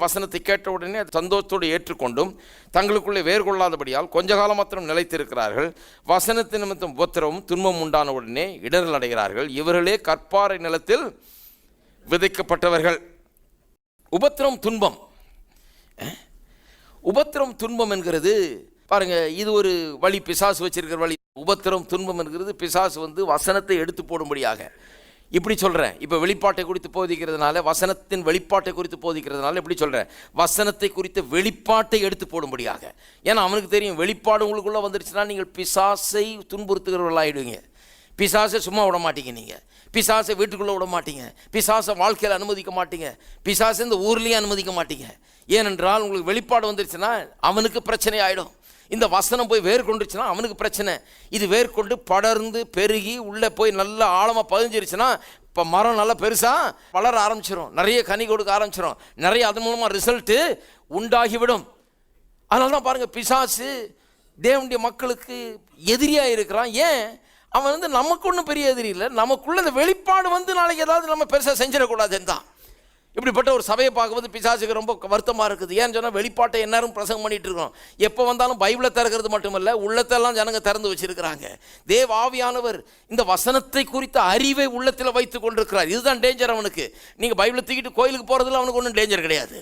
வசனத்தை கேட்ட உடனே சந்தோஷத்தோடு ஏற்றுக்கொண்டும் தங்களுக்குள்ளே வேறு கொள்ளாதபடியால் கொஞ்ச காலம் மாத்திரம் நிலைத்திருக்கிறார்கள். வசனத்தை நிமித்தம் உபத்திரவும் துன்பம் உண்டான உடனே இடரல் அடைகிறார்கள். இவர்களே கற்பாறை நிலத்தில் விதைக்கப்பட்டவர்கள். உபத்திரம் துன்பம். உபத்திரம் துன்பம் என்கிறது. பாருங்க இது ஒரு வழி பிசாசு வச்சிருக்கிற வழி. உபத்திரம் துன்பம் என்கிறது. பிசாசு வந்து வசனத்தை எடுத்து போடும்படியாக. இப்படி சொல்கிறேன் இப்போ வெளிப்பாட்டை குறித்து போதிக்கிறதுனால வசனத்தின் வெளிப்பாட்டை குறித்து போதிக்கிறதுனால இப்படி சொல்கிறேன் வசனத்தை குறித்த வெளிப்பாட்டை எடுத்து போடும்படியாக. ஏன்னா அவனுக்கு தெரியும் வெளிப்பாடு உங்களுக்குள்ளே வந்துருச்சுன்னா நீங்கள் பிசாசை துன்புறுத்துகிறவர்களாகிடுவீங்க பிசாசை சும்மா விட மாட்டீங்க நீங்கள் பிசாசை வீட்டுக்குள்ளே விட மாட்டீங்க. பிசாசை வாழ்க்கையில் அனுமதிக்க மாட்டீங்க. பிசாசை இந்த ஊர்லேயும் அனுமதிக்க மாட்டீங்க. ஏனென்றால் உங்களுக்கு வெளிப்பாடு வந்துருச்சுன்னா அவனுக்கு பிரச்சனை ஆகிடும் இந்த வசனம் போய் வேர் கொண்டுருச்சுன்னா அவனுக்கு பிரச்சனை. இது வேர் கொண்டு படர்ந்து பெருகி உள்ளே போய் நல்லா ஆழமாக பதிஞ்சிருச்சுன்னா இப்போ மரம் நல்லா பெருசாக வளர ஆரம்பிச்சிடும் நிறைய கனி கொடுக்க ஆரம்பிச்சிடும் நிறைய அதன் மூலமாக ரிசல்ட்டு உண்டாகிவிடும். அதனால தான் பாருங்கள் பிசாசு தேவனுடைய மக்களுக்கு எதிரியாக இருக்கிறான். ஏன்? அவன் வந்து நமக்கு ஒன்றும் பெரிய எதிரி இல்லை. நமக்குள்ள இந்த வெளிப்பாடு வந்து நாளைக்கு ஏதாவது நம்ம பெருசாக செஞ்சிடக்கூடாதுன்னு தான். இப்படிப்பட்ட ஒரு சபையை பார்க்கும்போது பிசாசுக்கு ரொம்ப வருத்தமாக இருக்குது. ஏன்னு சொன்னால் வெளிப்பாட்டை எல்லாரும் பிரசங்கம் பண்ணிகிட்டு இருக்கோம். எப்போ வந்தாலும் பைபிளை திறக்கிறது மட்டுமல்ல உள்ளத்தெல்லாம் ஜனங்க திறந்து வச்சிருக்கிறாங்க. தேவ ஆவியானவர் இந்த வசனத்தை குறித்த அறிவை உள்ளத்தில் வைத்து கொண்டிருக்கிறார். இதுதான் டேஞ்சர் அவனுக்கு. நீங்கள் பைபிளை தூக்கிட்டு கோயிலுக்கு போகிறதுல அவனுக்கு ஒன்றும் டேஞ்சர் கிடையாது.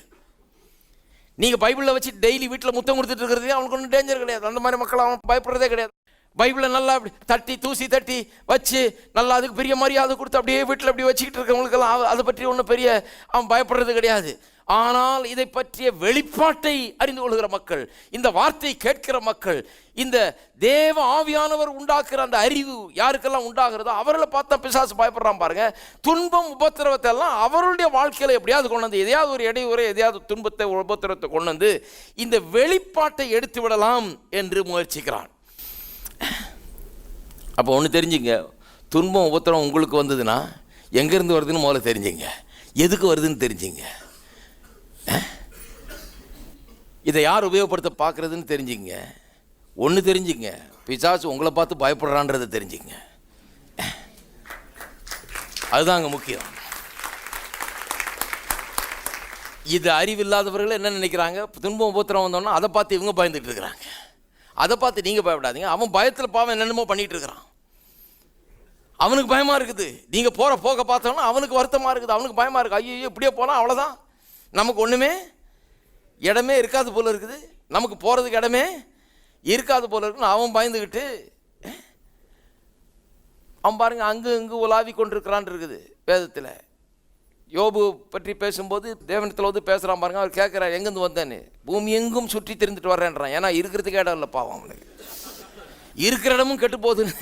நீங்கள் பைபிளில் வச்சு டெய்லி வீட்டில் முத்தம் கொடுத்துட்டு இருக்கிறதே அவனுக்கு ஒன்றும் டேஞ்சர் கிடையாது. அந்த மாதிரி மக்கள் அவன் பயப்படுறதே கிடையாது. பைபிளை நல்லா அப்படி தட்டி தூசி தட்டி வச்சு நல்லா அதுக்கு பெரிய மரியாதை கொடுத்து அப்படியே வீட்டில் அப்படி வச்சுக்கிட்டு இருக்கவங்களுக்கெல்லாம் அதை பற்றி ஒன்றும் பெரிய அவன் பயப்படுறது கிடையாது. ஆனால் இதை பற்றிய வெளிப்பாட்டை அறிந்து கொள்கிற மக்கள் இந்த வார்த்தை கேட்கிற மக்கள் இந்த தேவ ஆவியானவர் உண்டாக்குற அந்த அறிவு யாருக்கெல்லாம் உண்டாகிறதோ அவர்களை பார்த்தா பிசாசு பயப்படுறான் பாருங்க. துன்பம் உபத்திரவத்தை எல்லாம் அவருடைய வாழ்க்கையில் எப்படியாவது கொண்டு வந்து எதையாவது ஒரு இடையூறை எதையாவது துன்பத்தை உபத்திரத்தை கொண்டு வந்து இந்த வெளிப்பாட்டை எடுத்து விடலாம் என்று முயற்சிக்கிறான். அப்போ ஒன்று தெரிஞ்சுங்க. துன்பம் உபத்திரம் உங்களுக்கு வந்ததுன்னா எங்கேருந்து வருதுன்னு முதல்ல தெரிஞ்சுங்க. எதுக்கு வருதுன்னு தெரிஞ்சுங்க. இதை யார் உபயோகப்படுத்த பார்க்குறதுன்னு தெரிஞ்சுங்க. ஒன்று தெரிஞ்சுங்க. பிசாசு உங்களை பார்த்து பயப்படுறான்றதை தெரிஞ்சுங்க. அதுதாங்க முக்கியம். இது அறிவில்லாதவர்கள் என்ன நினைக்கிறாங்க? துன்பம் உபத்திரம் வந்தோன்னா அதை பார்த்து இவங்க பயந்துட்டு இருக்கிறாங்க. அதை பார்த்து நீங்கள் பயப்படாதீங்க. அவன் பயத்தில் பாவம் என்னென்னமோ பண்ணிகிட்டு இருக்கிறான். அவனுக்கு பயமாக இருக்குது. நீங்கள் போகிற போக பார்த்தோன்னா அவனுக்கு வருத்தமாக இருக்குது. அவனுக்கு பயமாக இருக்குது ஐயோ இப்படியே போனால் அவ்வளோதான் நமக்கு ஒன்றுமே இடமே இருக்காது போல் இருக்குது. நமக்கு போகிறதுக்கு இடமே இருக்காது போல இருக்குன்னு அவன் பயந்துக்கிட்டு அவன் பாருங்கள் அங்கு இங்கு உலாவி கொண்டிருக்கிறான் இருக்குது வேதத்தில். யோபு பற்றி பேசும்போது தேவனத்தில் வந்து பேசுகிறான் பாருங்க அவர் கேட்குறாரு எங்கேருந்து வந்தேன்னு? பூமி எங்கும் சுற்றி தெரிந்துட்டு வர்றேன்றான். ஏன்னா இருக்கிறதுக்கு இடம் இல்லை பாவம் அவனுக்கு. இருக்கிற இடமும் கெட்டு போகுதுன்னு.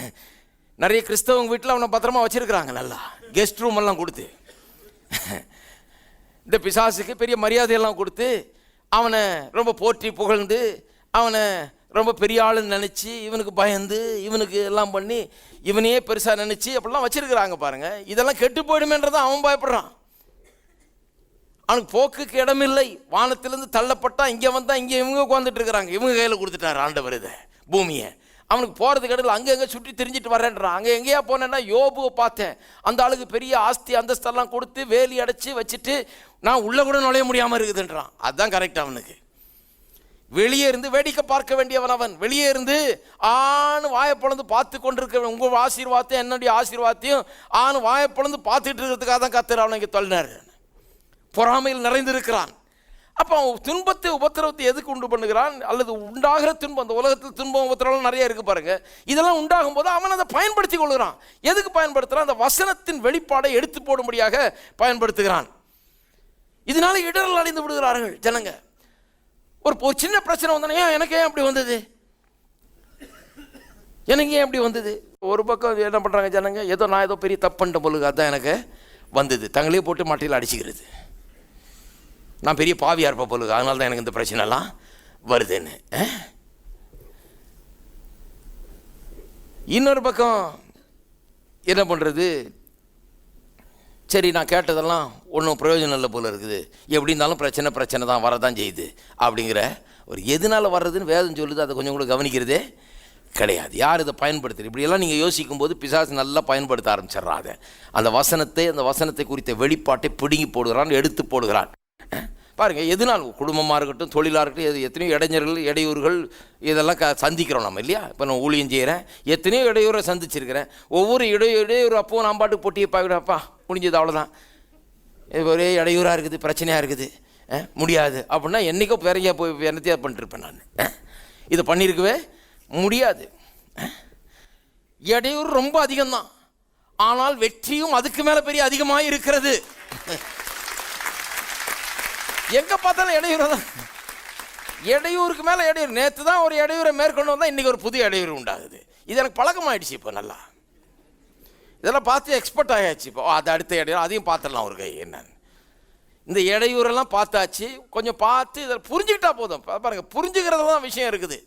நிறைய கிறிஸ்தவங்க வீட்டில் அவனை பத்திரமா வச்சுருக்கிறாங்க நல்லா. கெஸ்ட் ரூம் எல்லாம் கொடுத்து. இந்த பிசாசுக்கு பெரிய மரியாதையெல்லாம் கொடுத்து அவனை ரொம்ப போற்றி புகழ்ந்து அவனை ரொம்ப பெரிய ஆளுன்னு நினச்சி இவனுக்கு பயந்து இவனுக்கு எல்லாம் பண்ணி இவனையே பெருசாக நினச்சி அப்படிலாம் வச்சுருக்கிறாங்க பாருங்க. இதெல்லாம் கெட்டு போயிடுமேன்றதான் அவன் பயப்படுறான். அவனுக்கு போக்குக்கு இடமில்லை. வானத்திலிருந்து தள்ளப்பட்டா இங்கே வந்தால் இங்கே இவங்க உட்காந்துட்டு இருக்கிறாங்க இவங்க கையில் கொடுத்துட்டாரு ஆண்டவர் இதை பூமியை. அவனுக்கு போகிறதுக்கு இடையில அங்கே எங்கே சுற்றி திரிஞ்சிட்டு வரேன்றான் அங்கே எங்கேயா போனேன்னா யோபுவை பார்த்தேன். அந்த ஆளுக்கு பெரிய ஆஸ்தி அந்தஸ்தெல்லாம் கொடுத்து வேலி அடைச்சி வச்சுட்டு நான் உள்ளே கூட நுழைய முடியாமல் இருக்குதுன்றான். அதுதான் கரெக்ட் அவனுக்கு. வெளியே இருந்து வேடிக்கை பார்க்க வேண்டியவன் அவன். வெளியே இருந்து ஆணு வாயப்பழந்து பார்த்து கொண்டிருக்க உங்கள் ஆசீர்வாதத்தையும் என்னுடைய ஆசீர்வாதத்தையும் ஆணு வாயப்பழந்து பார்த்துட்டு இருக்கிறதுக்காக தான் கத்துற அவனை இங்கே தள்ளினார். பொறாமையில் நிறைந்திருக்கிறான். அப்போ அவன் துன்பத்தை உபத்திரவத்தை எதுக்கு உண்டு பண்ணுகிறான்? அல்லது உண்டாகிற துன்பம் அந்த உலகத்தில் துன்பம் உபத்திரவம் நிறைய இருக்கு பாருங்க. இதெல்லாம் உண்டாகும் போது அவன் அதை பயன்படுத்தி கொள்கிறான். எதுக்கு பயன்படுத்துகிறான் அந்த வசனத்தின் வெளிப்பாடை எடுத்து போடும்படியாக பயன்படுத்துகிறான். இதனால இடரல் அடைந்து விடுகிறார்கள் ஜனங்க. ஒரு ஒரு சின்ன பிரச்சனை வந்தோன்னே ஏன் எனக்கு ஏன் அப்படி வந்தது? எனக்கு ஏன் அப்படி வந்தது? ஒரு பக்கம் என்ன பண்ணுறாங்க ஜனங்க? ஏதோ நான் ஏதோ பெரிய தப்புன்ற பொழுது அதுதான் எனக்கு வந்தது. தங்களே போட்டு மாட்டையில் அடிச்சுக்கிறது. நான் பெரிய பாவியாக இருப்ப போலுது அதனால தான் எனக்கு இந்த பிரச்சனைலாம் வருதுன்னு. இன்னொரு பக்கம் என்ன பண்ணுறது சரி நான் கேட்டதெல்லாம் ஒன்றும் பிரயோஜனம் இல்லை போல் இருக்குது. எப்படி இருந்தாலும் பிரச்சனை பிரச்சனை தான் வரதான் செய்யுது அப்படிங்கிற ஒரு எதனால் வர்றதுன்னு வேதம் சொல்லுது அதை கொஞ்சம் கூட கவனிக்கிறதே கிடையாது. யார் இதை பயன்படுத்துறது? இப்படியெல்லாம் நீங்கள் யோசிக்கும் போது பிசாசு நல்லா பயன்படுத்த ஆரம்பிச்சிடுறாங்க அந்த வசனத்தை அந்த வசனத்தை குறித்த வெளிப்பாட்டை பிடுங்கி போடுகிறான் எடுத்து போடுகிறான். பாருங்கள் எதுனால் குடும்பமாக இருக்கட்டும் தொழிலாக இருக்கட்டும் எது எத்தனையோ இடைஞ்சல்கள் இடையூறுகள் இதெல்லாம் க சந்திக்கிறோம் நம்ம இல்லையா? இப்போ நான் ஊழியம் செய்கிறேன் எத்தனையோ இடையூறை சந்திச்சிருக்கிறேன். ஒவ்வொரு இடையூ இடையூறு அப்போவும் நான் பாட்டு பொட்டியை பார்க்கடாப்பா முடிஞ்சது அவ்வளோதான் இது ஒரே இடையூறாக இருக்குது பிரச்சனையாக இருக்குது முடியாது. அப்படின்னா என்றைக்கோ பிறங்க போய் என்னத்தையா பண்ணிட்டுருப்பேன் நான் இதை பண்ணியிருக்கவே முடியாது இடையூறு ரொம்ப அதிகம்தான். ஆனால் வெற்றியும் அதுக்கு மேலே பெரிய அதிகமாக இருக்கிறது. எங்கே பார்த்தாலும் இடையூறு தான். இடையூறுக்கு மேலே இடையூறு. நேற்று தான் ஒரு இடையூறை மேற்கொண்டு வந்தால் இன்றைக்கி ஒரு புதிய இடையூறு உண்டாகுது. இது எனக்கு பழக்கமாயிடுச்சு இப்போ நல்லா. இதெல்லாம் பார்த்து எக்ஸ்பர்ட் ஆகியாச்சு இப்போ. அது அடுத்த இடையூறு. அதையும் பார்த்துடலாம் ஒரு கை. என்னன்னு இந்த இடையூறெல்லாம் பார்த்தாச்சு. கொஞ்சம் பார்த்து இதில் புரிஞ்சுக்கிட்டா போதும். பாருங்கள் புரிஞ்சுக்கிறது புரிஞ்சுக்கிறதுல தான் விஷயம் இருக்குது.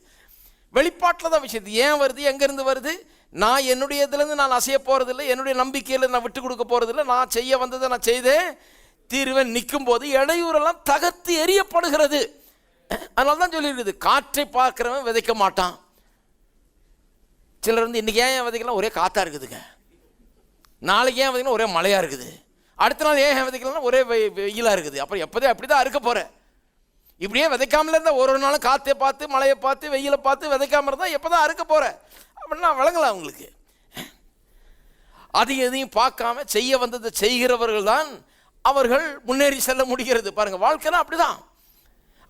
வெளிப்பாட்டில் தான் விஷயம் இது ஏன் வருது? எங்கேருந்து வருது? நான் என்னுடைய இதுலேருந்து நான் அசைய போகிறதில்ல என்னுடைய நம்பிக்கையில் நான் விட்டு கொடுக்க போகிறதில்ல நான் செய்ய வந்ததை நான் செய்தேன். தீர்வன் நிற்கும் போது இடையூறெல்லாம் தகர்த்து எரியப்படுகிறது அதனால தான் சொல்லியிருக்குது காற்றை பார்க்குறவன் விதைக்க மாட்டான். சிலர் வந்து இன்றைக்கி ஏன் விதைக்கலாம்? ஒரே காற்றாக இருக்குதுங்க. நாளைக்கு ஏன் விதைக்கலாம்? ஒரே மழையாக இருக்குது. அடுத்த நாள் ஏன் விதைக்கலாம் ஒரே வெ- வெயிலாக இருக்குது. அப்புறம் எப்போதே அப்படி தான் இருக்க போகிறேன் இப்படியே விதைக்காமல் இருந்தால் ஒரு ஒரு நாளும் காற்றை பார்த்து மழையை பார்த்து வெயிலை பார்த்து விதைக்காமல் இருந்தால் எப்போ தான் அறுக்க போகிறேன் அப்படின்னா விளங்கலாம் அவங்களுக்கு அது எதையும் பார்க்காம செய்ய வந்ததை செய்கிறவர்கள் தான் அவர்கள் முன்னேறி செல்ல முடிகிறது. பாருங்க வாழ்க்கைனா அப்படிதான்.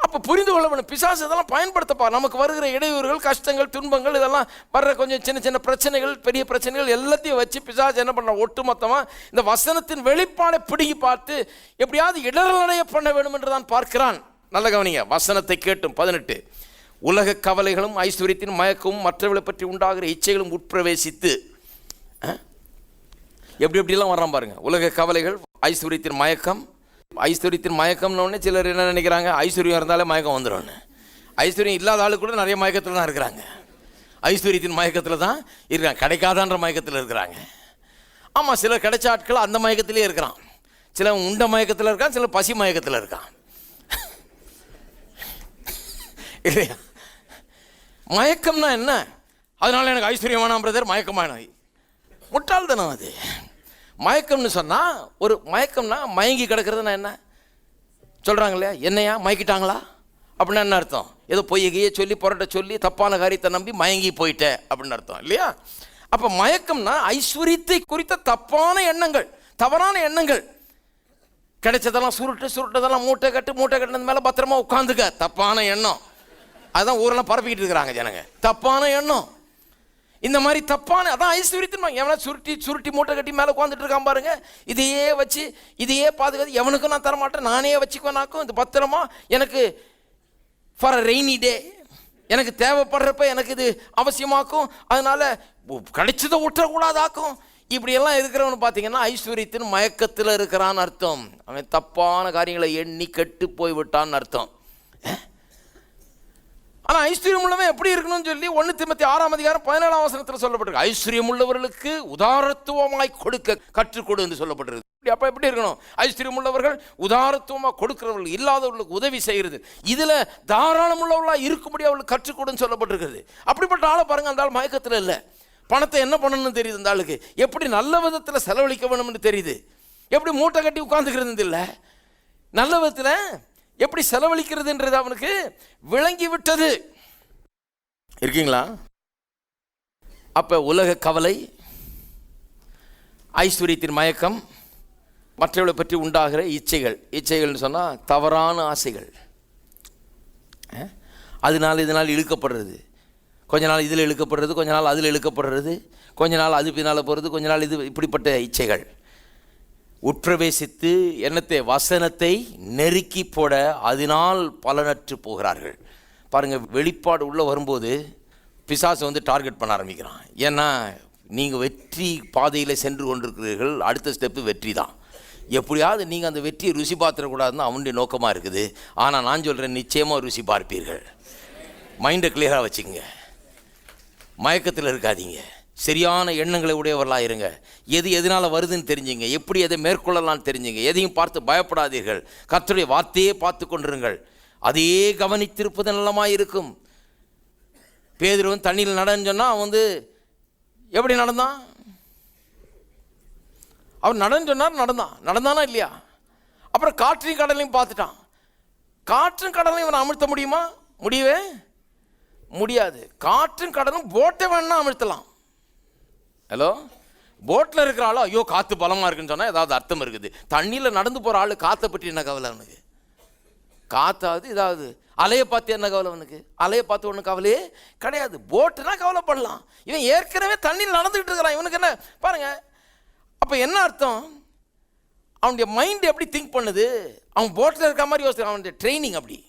அப்போ புரிந்து கொள்ள வேணும். பிசாசு இதெல்லாம் பயன்படுத்தப்பா நமக்கு வருகிற இடையூறுகள் கஷ்டங்கள் துன்பங்கள் இதெல்லாம் வர்ற கொஞ்சம் சின்ன சின்ன பிரச்சனைகள் பெரிய பிரச்சனைகள் எல்லாத்தையும் வச்சு பிசாசு என்ன பண்ண ஒட்டுமொத்தமாக இந்த வசனத்தின் வெளிப்பாடை பிடுங்கி பார்த்து எப்படியாவது இடர்நடைய பண்ண வேண்டும் என்று தான் பார்க்கிறான். நல்ல கவனிங்க. வசனத்தை கேட்டும். பதினெட்டு. உலக கவலைகளும் ஐஸ்வர்யத்தின் மயக்கமும் மற்றவர்களை பற்றி உண்டாகிற இச்சைகளும் உட்பிரவேசித்து எப்படி எப்படிலாம் வர்றான் பாருங்க. உலக கவலைகள் ஐஸ்வர்யத்தின் மயக்கம். ஐஸ்வர்யத்தின் மயக்கம்னு உடனே சிலர் என்ன நினைக்கிறாங்க? ஐஸ்வர்யம் இருந்தாலே மயக்கம் வந்துடும்னு ஐஸ்வர்யம் இல்லாத ஆளு கூட நிறைய மயக்கத்தில் தான் இருக்கிறாங்க. ஐஸ்வர்யத்தின் மயக்கத்தில் தான் இருக்கிறாங்க. கிடைக்காதான்ற மயக்கத்தில் இருக்கிறாங்க. ஆமாம் சிலர் கிடைச்ச ஆட்கள் அந்த மயக்கத்திலே இருக்கிறான். சில உண்ட மயக்கத்தில் இருக்கான் சிலர் பசி மயக்கத்தில் இருக்கான். இல்லையா? மயக்கம்னா என்ன? அதனால் எனக்கு ஐஸ்வர்யம் வேணாம் பிரதர். மயக்கம் வேணாம் முட்டாள்தனம் அது. மயக்கம்னு சொன்னால் ஒரு மயக்கம்னா மயங்கி கிடக்கிறதுனா என்ன? சொல்கிறாங்க இல்லையா என்னையா? மயக்கிட்டாங்களா? அப்படின்னா என்ன அர்த்தம்? ஏதோ பொய்யகையே சொல்லி புரட்ட சொல்லி தப்பான காரியத்தை நம்பி மயங்கி போயிட்டேன் அப்படின்னு அர்த்தம் இல்லையா? அப்போ மயக்கம்னா ஐஸ்வர்யத்தை குறித்த தப்பான எண்ணங்கள் தவறான எண்ணங்கள். கிடைச்சதெல்லாம் சுருட்டு சுருட்டதெல்லாம் மூட்டை கட்டு மூட்டை கட்டினது மேலே பத்திரமா உட்காந்துக்க தப்பான எண்ணம். அதுதான் ஊரெல்லாம் பரப்பிக்கிட்டு இருக்கிறாங்க ஜனங்க. தப்பான எண்ணம். இந்த மாதிரி தப்பான அதான் ஐஸ்வர்யத்தின் எவனா சுருட்டி சுருட்டி மூட்டை கட்டி மேலே உட்காந்துட்டு இருக்கான் பாருங்க. இதையே வச்சு இதையே பாதுகாத்து எவனுக்கும் நான் தரமாட்டேன். நானே வச்சுக்குவேனாக்கும் இது பத்திரமா? எனக்கு ஃபார் அ ரெய்னி டே எனக்கு தேவைப்படுறப்ப எனக்கு இது அவசியமாக்கும். அதனால கிடைச்சதை விட்டுறக்கூடாதாக்கும் இப்படியெல்லாம் இருக்கிறவனு பார்த்தீங்கன்னா ஐஸ்வர்யத்தின் மயக்கத்தில் இருக்கிறான்னு அர்த்தம். அவன் தப்பான காரியங்களை எண்ணி கெட்டு போய் விட்டான்னு அர்த்தம். ஆனால் ஐஸ்வர்யம் உள்ளவன் எப்படி இருக்கணும்னு சொல்லி ஒன்று திமுத்தி ஆறாம் அதிகாரம் பதினேழாம் வசனத்தில் சொல்லப்பட்டிருக்கு. ஐஸ்வர்யம் உள்ளவர்களுக்கு உதாரத்துவமாய் கொடுக்க கற்றுக்கொடு என்று சொல்லப்பட்டிருக்கு. இப்படி அப்போ எப்படி இருக்கணும்? ஐஸ்வர்யம் உள்ளவர்கள் உதாரத்துவமாக கொடுக்குறவர்கள் இல்லாதவர்களுக்கு உதவி செய்கிறது இதில் தாராளம் உள்ளவர்களாக இருக்கும்படி அவளுக்கு கற்றுக்கொடுன்னு சொல்லப்பட்டிருக்கிறது. அப்படிப்பட்ட ஆளை பாருங்கள் அந்த ஆள் மயக்கத்தில் இல்லை. பணத்தை என்ன பண்ணணும்னு தெரியுது அந்த ஆளுக்கு? எப்படி நல்ல விதத்தில் செலவழிக்க வேணும்னு தெரியுது? எப்படி மூட்டை கட்டி உட்காந்துக்கிறது இல்லை? நல்ல விதத்தில் எப்படி செலவழிக்கிறதுன்றது அவனுக்கு விளங்கி விட்டது. இருக்கீங்களா? அப்போ உலக கவலை ஐஸ்வர்யத்தின் மயக்கம் மற்றவர்களை பற்றி உண்டாகிற இச்சைகள். இச்சைகள்னு சொன்னால் தவறான ஆசைகள். அதனால் இதனால் இழுக்கப்படுறது. கொஞ்ச நாள் இதில் இழுக்கப்படுறது கொஞ்ச நாள் அதில் இழுக்கப்படுறது கொஞ்ச நாள் அது பின்னால் போகிறது கொஞ்ச நாள் இது இப்படிப்பட்ட இச்சைகள். உட்பிரவேசித்து என்னத்தை வசனத்தை நெருக்கி போட அதனால் பலனற்று போகிறார்கள். பாருங்கள் வெளிப்பாடு உள்ளே வரும்போது பிசாசை வந்து டார்கெட் பண்ண ஆரம்பிக்கிறான். ஏன்னா நீங்கள் வெற்றி பாதையில் சென்று கொண்டிருக்கிறீர்கள் அடுத்த ஸ்டெப்பு வெற்றி தான். எப்படியாவது நீங்கள் அந்த வெற்றியை ருசி பார்த்துடக்கூடாதுன்னு அவனுடைய நோக்கமாக இருக்குது. ஆனால் நான் சொல்கிறேன் நிச்சயமாக ருசி பார்ப்பீர்கள். மைண்டை கிளியராக வச்சுக்கோங்க. மயக்கத்தில் இருக்காதீங்க. சரியான எண்ணங்களை உடையவர்களாக இருங்க. எது எதனால் வருதுன்னு தெரிஞ்சுங்க. எப்படி எதை மேற்கொள்ளலாம்னு தெரிஞ்சுங்க. எதையும் பார்த்து பயப்படாதீர்கள். கர்த்தருடைய வார்த்தையே பார்த்து கொண்டிருங்கள். அதையே கவனித்திருப்பது நல்லமாக இருக்கும். பேதுரு வந்து தண்ணியில் நடன்னு சொன்னால் அவன் வந்து எப்படி நடந்தான்? அவன் நடன்னு சொன்னார் நடந்தான். நடந்தானா இல்லையா? அப்புறம் காற்றையும் கடலையும் பார்த்துட்டான். காற்றும் கடலையும் இவனை அமிழ்த்த முடியுமா? முடியவே முடியாது. காற்றும் கடலும் போட்டை வேணா அமிழ்த்தலாம். ஹலோ போட்டில் இருக்கிற ஆளோ ஐயோ காற்று பலமாக இருக்குன்னு சொன்னால் ஏதாவது அர்த்தம் இருக்குது. தண்ணியில் நடந்து போகிற ஆள் காற்றை பற்றி என்ன கவலை அவனுக்கு? காற்றாவது இதாவது. அலையை பார்த்து என்ன கவலை அவனுக்கு? அலையை பார்த்து ஒன்றும் கவலையே கிடையாது. போட்டுனா கவலைப்படலாம். இவன் ஏற்கனவே தண்ணியில் நடந்துக்கிட்டு இருக்கிறான். இவனுக்கு என்ன? பாருங்கள் அப்போ என்ன அர்த்தம்? அவனுடைய மைண்டு எப்படி திங்க் பண்ணுது? அவன் போட்டில் இருக்க மாதிரி யோசிக்கிறான். அவனுடைய ட்ரைனிங் அப்படி.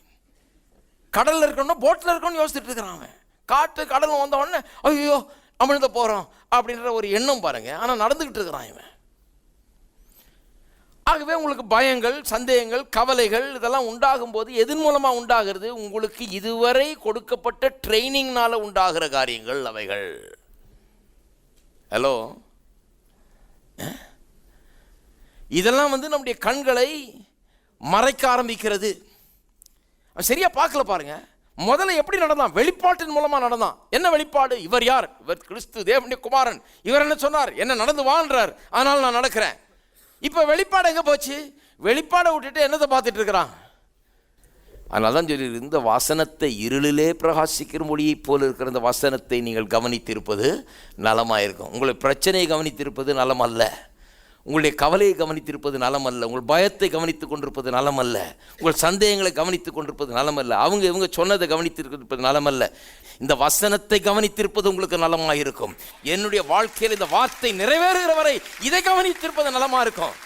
கடலில் இருக்கணும் போட்டில் இருக்கணும்னு யோசிச்சுட்டு இருக்கிறான் அவன். காற்று கடல் வந்த உடனே ஐயோ அமிழ்ந்த போகிறோம் அப்படின்ற ஒரு எண்ணம் பாருங்க. ஆனால் நடந்துக்கிட்டு இருக்கிறான் இவன். ஆகவே உங்களுக்கு பயங்கள் சந்தேகங்கள் கவலைகள் இதெல்லாம் உண்டாகும்போது எதன் மூலமாக உண்டாகிறது? உங்களுக்கு இதுவரை கொடுக்கப்பட்ட ட்ரைனிங்னால உண்டாகிற காரியங்கள் அவைகள். ஹலோ இதெல்லாம் வந்து நம்முடைய கண்களை மறைக்க ஆரம்பிக்கிறது. சரியாக பார்க்கல பாருங்கள் முதல்ல எப்படி நடந்தான்? வெளிப்பாட்டின் மூலமா நடந்தான். என்ன வெளிப்பாடு? இவர் யார்? இவர் கிறிஸ்து தேவனுடைய குமாரன். இவர் என்ன சொன்னார்? என்ன நடந்து வாழ்றார் அதனால நான் நடக்கிறேன். இப்போ வெளிப்பாடு எங்க போச்சு? வெளிப்பாடை விட்டுட்டு என்னத்தை பார்த்துட்டு இருக்கிறான்? அதனால தான் சொல்லி இந்த வசனத்தை இருளிலே பிரகாசிக்கிற மொழியைப் போல் இருக்கிற இந்த வசனத்தை நீங்கள் கவனித்திருப்பது நலமாயிருக்கும். உங்களை பிரச்சனையை கவனித்திருப்பது நலமல்ல. உங்களுடைய கவலையை கவனித்திருப்பது நலமல்ல. உங்கள் பயத்தை கவனித்துக் கொண்டிருப்பது நலமல்ல. உங்கள் சந்தேகங்களை கவனித்துக் கொண்டிருப்பது நலமல்ல. அவங்க இவங்க சொன்னதை கவனித்திருப்பது நலமல்ல. இந்த வசனத்தை கவனித்திருப்பது உங்களுக்கு நலமாக இருக்கும் என்னுடைய வாழ்க்கையில் இந்த வார்த்தை நிறைவேறுகிற வரை இதை கவனித்திருப்பது நலமாக இருக்கும்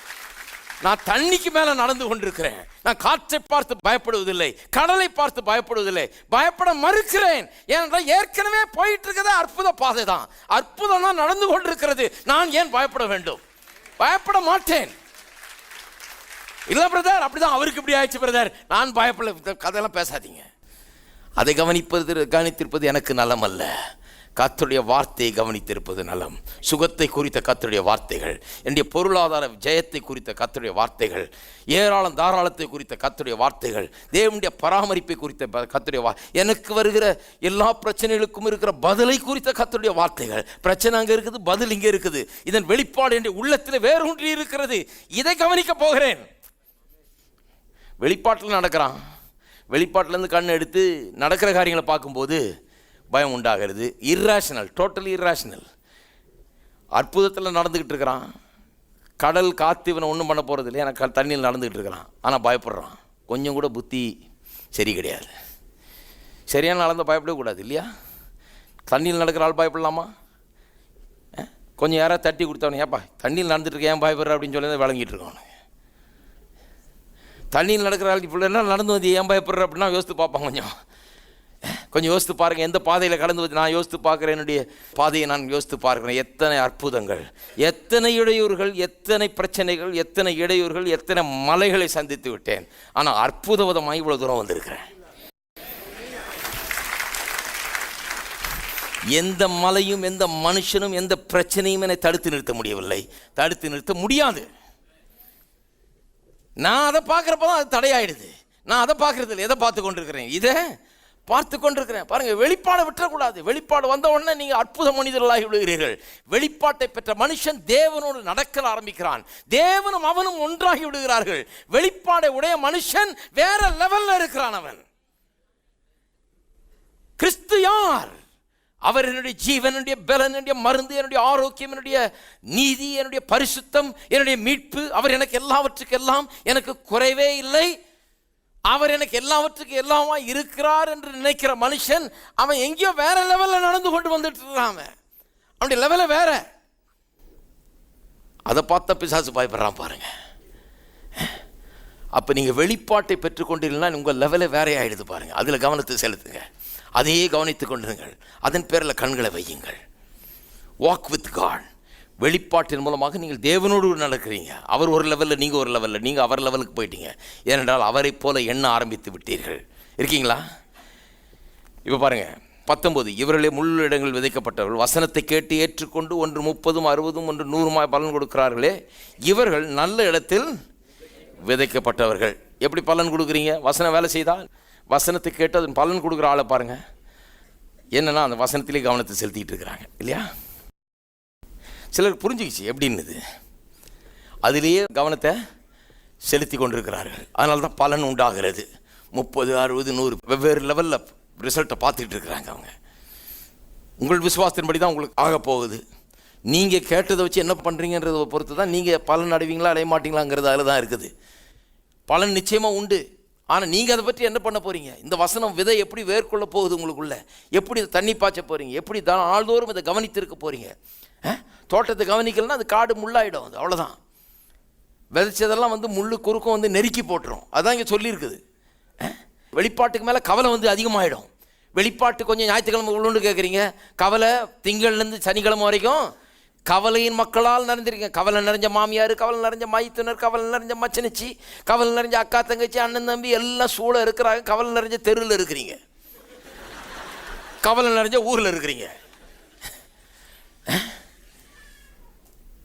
நான் தண்ணிக்கு மேலே நடந்து கொண்டிருக்கிறேன். நான் காற்றை பார்த்து பயப்படுவதில்லை. கடலை பார்த்து பயப்படுவதில்லை. பயப்பட மறுக்கிறேன். ஏனென்றால் ஏற்கனவே போயிட்டு இருக்கிறதே அற்புத பாதை தான் அற்புதம் தான் நடந்து கொண்டிருக்கிறது. நான் ஏன் பயப்பட வேண்டும்? பயப்பட மாட்டேன். இல்லை பிரதர் அப்படிதான் அவருக்கு இப்படி ஆயிடுச்சு பிரதர் நான் பயப்பட கதையெல்லாம் பேசாதீங்க. அதை கவனிப்பது கவனித்திருப்பது எனக்கு நலமல்ல. கத்தருடைய வார்த்தையை கவனித்திருப்பது நலம். சுகத்தை குறித்த கத்தருடைய வார்த்தைகள் என்னுடைய பொருளாதார ஜெயத்தை குறித்த கத்தருடைய வார்த்தைகள் ஏராளம் தாராளத்தை குறித்த கத்தருடைய வார்த்தைகள் தேவனுடைய பராமரிப்பை குறித்த கத்தருடைய வா எனக்கு வருகிற எல்லா பிரச்சனைகளுக்கும் இருக்கிற பதிலை குறித்த கத்தருடைய வார்த்தைகள். பிரச்சனை அங்கே இருக்குது பதில் இங்கே இருக்குது. இதன் வெளிப்பாடு என்னுடைய உள்ளத்தில் வேரூன்றி இருக்கிறது. இதை கவனிக்க போகிறேன். வெளிப்பாட்டில் நடக்கிறான். வெளிப்பாட்டிலேருந்து கண் எடுத்து நடக்கிற காரியங்களை பார்க்கும்போது பயம் உண்டாகிறது. இர்ராஷனல் டோட்டலி இர்ராஷனல் அற்புதத்தில் நடந்துக்கிட்டு இருக்கிறான். கடல் காத்து இவனை ஒன்றும் பண்ண போகிறது இல்லை எனக்கு தண்ணியில் நடந்துக்கிட்டு இருக்கிறான். ஆனால் பயப்படுறான். கொஞ்சம் கூட புத்தி சரி கிடையாது. சரியான நடந்த பயப்படவே கூடாது இல்லையா? தண்ணியில் நடக்கிற ஆள் பயப்படலாமா? கொஞ்சம் யாராவது தட்டி கொடுத்தவனே ஏப்பா தண்ணியில் நடந்துட்டு ஏன் பயப்படுற? அப்படின்னு சொல்லி தான் விளங்கிட்டு இருக்கான் தண்ணியில் நடக்கிற ஆள் இப்போ என்ன நடந்து வந்து ஏன் பயப்படுற? அப்படின்னா யோசித்து பார்ப்பான் கொஞ்சம். கொஞ்சம் யோசித்து பாருங்க எந்த பாதையில் கடந்து வச்சு நான் யோசித்து பார்க்குறேன் என்னுடைய பாதையை நான் யோசித்து பார்க்குறேன். எத்தனை அற்புதங்கள் எத்தனை இடையூறுகள் எத்தனை பிரச்சனைகள் எத்தனை இடையூறுகள் எத்தனை மலைகளை சந்தித்து விட்டேன். ஆனால் அற்புதவிதமாக இவ்வளோ தூரம் வந்திருக்கிறேன். எந்த மலையும் எந்த மனுஷனும் எந்த பிரச்சனையும் என்னை தடுத்து நிறுத்த முடியவில்லை. தடுத்து நிறுத்த முடியாது. நான் அதை பார்க்குறப்ப தான் அது தடையாயிடுது. நான் அதை பார்க்கறதில்ல. எதை பார்த்து கொண்டிருக்கிறேன்? இதை பார்த்து கொண்டிருக்கிறேன். பாருங்க வெளிப்பாடை விட்டுறக்கூடாது. வெளிப்பாடு வந்த உடனே நீங்கள் அற்புத மனிதர்களாகி விடுகிறீர்கள். வெளிப்பாட்டை பெற்ற மனுஷன் தேவனோடு நடக்க ஆரம்பிக்கிறான். தேவனும் அவனும் ஒன்றாகி விடுகிறார்கள். வெளிப்பாடை உடைய மனுஷன் வேற லெவல்ல இருக்கிறான் அவன். கிறிஸ்து யார்? அவர் என்னுடைய ஜீவன் என்னுடைய பலன் என்னுடைய மருந்து என்னுடைய ஆரோக்கியம் என்னுடைய நீதி என்னுடைய பரிசுத்தம் என்னுடைய மீட்பு அவர் எனக்கு எல்லாவற்றுக்கெல்லாம் எனக்கு குறைவே இல்லை. அவர் எனக்கு எல்லாவற்றுக்கும் எல்லாமா இருக்கிறார் என்று நினைக்கிற மனுஷன் அவன் எங்கேயோ வேற லெவலில் நடந்து கொண்டு வந்துட்டு இருக்கான் அவன். அவனுடைய லெவல வேற. அதை பார்த்த பிசாசு பயப்படுறான் பாருங்க. அப்போ நீங்கள் வெளிப்பாட்டை பெற்றுக்கொண்டீங்கன்னா உங்கள் லெவலே வேறே ஆகிடுது பாருங்கள் அதில் கவனத்தை செலுத்துங்க. அதையே கவனித்துக் கொண்டிருங்கள். அதன் பேரில் கண்களை வையுங்கள். வாக் வித் காட் வெளிப்பாட்டின் மூலமாக நீங்கள் தேவனோடு நடக்கிறீங்க. அவர் ஒரு லெவலில் நீங்கள் ஒரு லெவலில் நீங்கள் அவர் லெவலுக்கு போயிட்டீங்க. ஏனென்றால் அவரைப் போல எண்ண ஆரம்பித்து விட்டீர்கள். இருக்கீங்களா? இப்போ பாருங்கள் பத்தொன்பது இவர்களே முள்ளிடங்கள் விதைக்கப்பட்டவர்கள். வசனத்தை கேட்டு ஏற்றுக்கொண்டு ஒன்று முப்பதும் அறுபதும் ஒன்று நூறுமாய் பலன் கொடுக்கிறார்களே. இவர்கள் நல்ல இடத்தில் விதைக்கப்பட்டவர்கள். எப்படி பலன் கொடுக்குறீங்க? வசனம் வேலை செய்தால் வசனத்தை கேட்டு அதன் பலன் கொடுக்குற ஆளை பாருங்கள் என்னன்னா அந்த வசனத்திலே கவனத்தை செலுத்திக்கிட்டு இருக்கிறாங்க. இல்லையா? சிலர் புரிஞ்சுக்கிச்சு எப்படின்னுது? அதிலேயே கவனத்தை செலுத்தி கொண்டிருக்கிறார்கள். அதனால தான் பலன் உண்டாகிறது. முப்பது அறுபது நூறு வெவ்வேறு லெவலில் ரிசல்ட்டை பார்த்துட்டு இருக்கிறாங்க அவங்க. உங்கள் விசுவாசத்தின்படி தான் உங்களுக்கு ஆக போகுது. நீங்கள் கேட்டதை வச்சு என்ன பண்ணுறீங்கன்றதை பொறுத்து தான் நீங்கள் பலன் அடைவீங்களா அடைய மாட்டீங்களாங்கிறது அதில் தான் இருக்குது. பலன் நிச்சயமாக உண்டு. ஆனால் நீங்கள் அதை பற்றி என்ன பண்ண போகிறீங்க இந்த வசனம் விதை எப்படி வேர்க்கொள்ள போகுது உங்களுக்குள்ள? எப்படி தண்ணி பாய்ச்ச போகிறீங்க எப்படி தான் ஆள்தோறும் இதை கவனித்திருக்க போகிறீங்க தோட்டத்தை கவனிக்கலன்னா அது காடு முள்ளாயிடும் அது அவ்வளோதான் விதைச்சதெல்லாம் வந்து முள்ளு குறுக்கம் வந்து நெருக்கி போட்டுரும். அதான் இங்கே சொல்லியிருக்குது. வெளிப்பாட்டுக்கு மேலே கவலை வந்து அதிகமாகிடும் வெளிப்பாட்டு கொஞ்சம் ஞாயிற்றுக்கிழமை உள்ளுண்டு கேட்குறீங்க கவலை திங்கள்லேருந்து சனிக்கிழமை வரைக்கும் கவலையின் மக்களால் நிறைஞ்சிருக்கேன் கவலை நிறைஞ்ச மாமியார் கவலை நிறைஞ்ச மைத்துனர் கவலை நிறைஞ்ச மச்சனிச்சி கவலை நிறைஞ்ச அக்கா தங்கச்சி அண்ணன் தம்பி எல்லாம் சூழ இருக்கிறாங்க. கவலை நிறைஞ்ச தெருவில் இருக்கிறீங்க. கவலை நிறைஞ்ச ஊரில் இருக்கிறீங்க.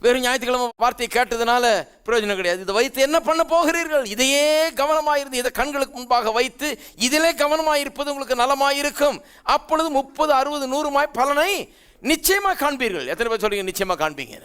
வெறும் ஞாயிற்றுக்கிழமை வார்த்தையை கேட்டதுனால பிரயோஜனம் கிடையாது. இதை வைத்து என்ன பண்ண போகிறீர்கள்? இதையே கவனமாயிருந்து இதை கண்களுக்கு முன்பாக வைத்து இதிலே கவனமாயிருப்பது உங்களுக்கு நலமாயிருக்கும். அப்பொழுது முப்பது அறுபது நூறுமாய் பலனை நிச்சயமாக காண்பீர்கள். எத்தனை பேர் சொல்றீங்க நிச்சயமாக காண்பீங்க